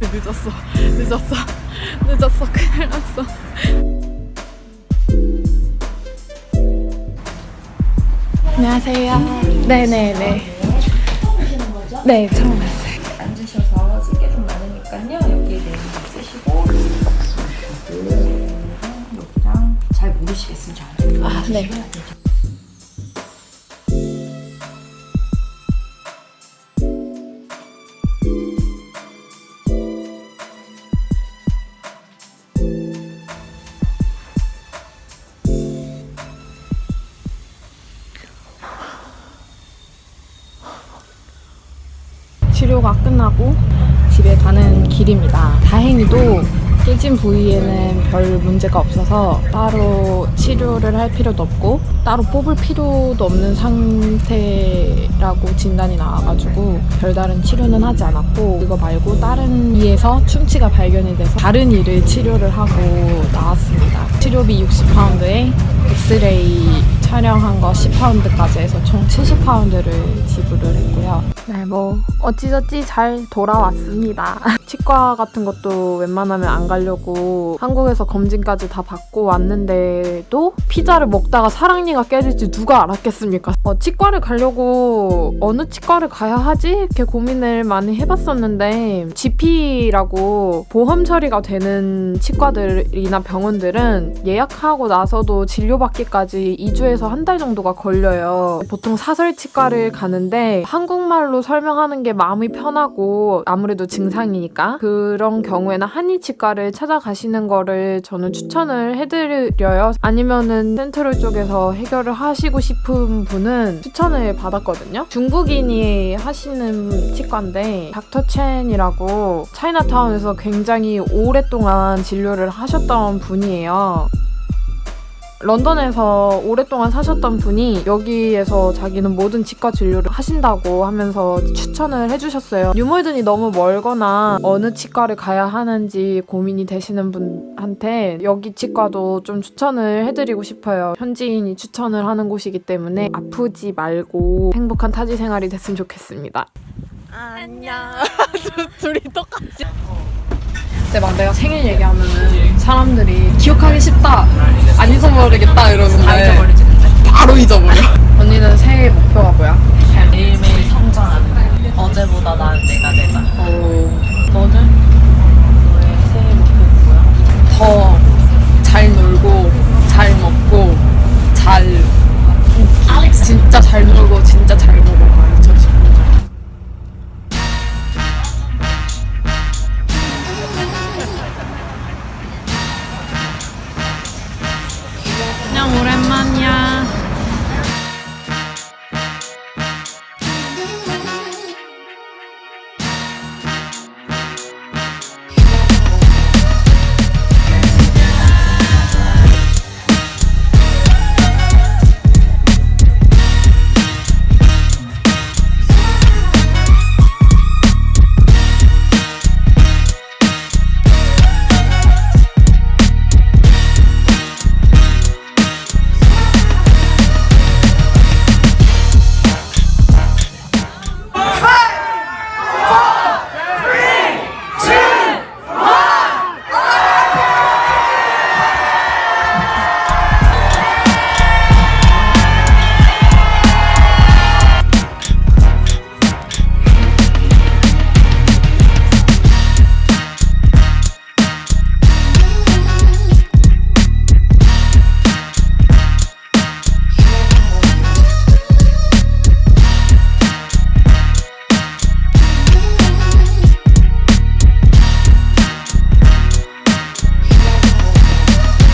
늦었어. 늦었어. 늦었어. 큰일 났어. 안녕하세요. 네네네. 네, 처음 왔어요. 앉으셔서 쓸게 좀 많으니까요. 여기에 내용 쓰시고 여기랑 잘 모르시겠으면 잘 아, 네. 치료가 끝나고 집에 가는 길입니다. 다행히도 깨진 부위에는 별 문제가 없어서 따로 치료를 할 필요도 없고 따로 뽑을 필요도 없는 상태라고 진단이 나와가지고 별다른 치료는 하지 않았고 그거 말고 다른 이에서 충치가 발견이 돼서 다른 이를 치료를 하고 나왔습니다. 치료비 60파운드에 엑스레이 촬영한 거 10파운드까지 해서 총 70파운드를 지불을 했고요. 네, 뭐 어찌저찌 잘 돌아왔습니다. 치과 같은 것도 웬만하면 안 가려고 한국에서 검진까지 다 받고 왔는데도 피자를 먹다가 사랑니가 깨질지 누가 알았겠습니까? 어, 치과를 가려고 어느 치과를 가야 하지? 이렇게 고민을 많이 해봤었는데 GP라고 보험 처리가 되는 치과들이나 병원들은 예약하고 나서도 진료받기까지 2주에서 한 달 정도가 걸려요. 보통 사설 치과를 가는데 한국말로 설명하는 게 마음이 편하고 아무래도 증상이니까 그런 경우에는 한의 치과를 찾아가시는 거를 저는 추천을 해드려요. 아니면은 센트럴 쪽에서 해결을 하시고 싶은 분은 추천을 받았거든요. 중국인이 하시는 치과인데 닥터 첸이라고 차이나타운에서 굉장히 오랫동안 진료를 하셨던 분이에요. 런던에서 오랫동안 사셨던 분이 여기에서 자기는 모든 치과 진료를 하신다고 하면서 추천을 해주셨어요. 뉴몰든이 너무 멀거나 어느 치과를 가야 하는지 고민이 되시는 분한테 여기 치과도 좀 추천을 해드리고 싶어요. 현지인이 추천을 하는 곳이기 때문에 아프지 말고 행복한 타지 생활이 됐으면 좋겠습니다. 안녕. 둘이 똑같지? 근데 막 내가 생일 얘기하면은 사람들이 기억하기 쉽다, 안 잊어버리겠다 이러는데. 바로 잊어버려. Mia.